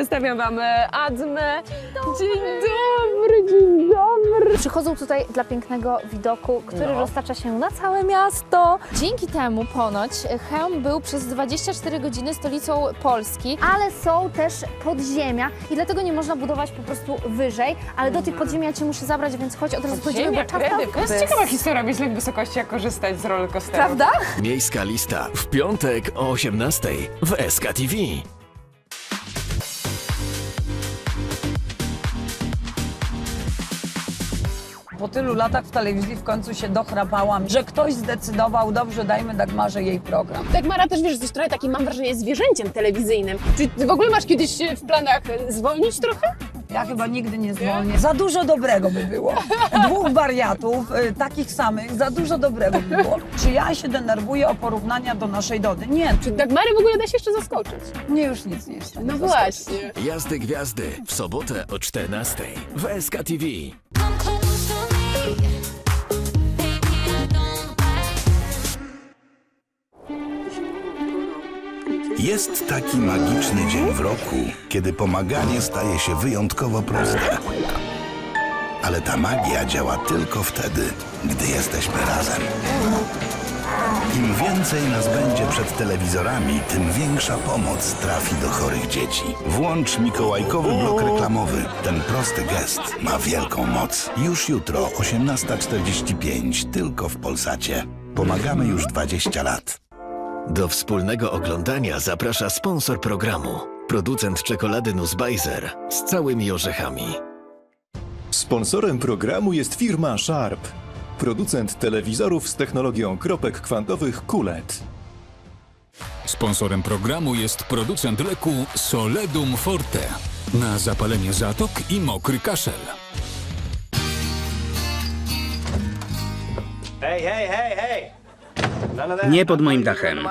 Przedstawiam Wam e, Admę. Dzień dobry, dzień dobry. Przychodzą tutaj dla pięknego widoku, który No. roztacza się na całe miasto. Dzięki temu ponoć Chełm był przez 24 godziny stolicą Polski, ale są też podziemia i dlatego nie można budować po prostu wyżej, ale do tych podziemia Cię muszę zabrać, więc chodź od razu pójdziemy, Ziemia, bo kredy. To jest ciekawa historia, lek wysokości, jak korzystać z rollercoasteru. Prawda? Miejska lista w piątek o 18 w SKTV. Po tylu latach w telewizji w końcu się dochrapałam, że ktoś zdecydował, dobrze, dajmy Dagmarze jej program. Dagmara też, wiesz, jesteś trochę takim, mam wrażenie, zwierzęciem telewizyjnym. Czy ty w ogóle masz kiedyś e, w planach e, zwolnić trochę? Ja chyba nigdy nie zwolnię. Za dużo dobrego by było. Dwóch wariatów, y, takich samych, za dużo dobrego by było. Czy ja się denerwuję o porównania do naszej Dody? Nie, Czy Dagmary w ogóle da się jeszcze zaskoczyć? mnie już nic nie jest. w stanie No zaskoczyć. właśnie. Jazdy Gwiazdy w sobotę o 14 w SKTV. Come close Jest taki magiczny dzień w roku, kiedy pomaganie staje się wyjątkowo proste. Ale ta magia działa tylko wtedy, gdy jesteśmy razem. Im więcej nas będzie przed telewizorami, tym większa pomoc trafi do chorych dzieci. Włącz mikołajkowy blok reklamowy. Ten prosty gest ma wielką moc. Już jutro, 18.45, tylko w Polsacie. Pomagamy już 20 lat. Do wspólnego oglądania zaprasza sponsor programu. Producent czekolady Nussbeiser z całymi orzechami. Sponsorem programu jest firma Sharp, producent telewizorów z technologią kropek kwantowych QLED. Sponsorem programu jest producent leku Soledum Forte na zapalenie zatok i mokry kaszel. Nie pod moim dachem.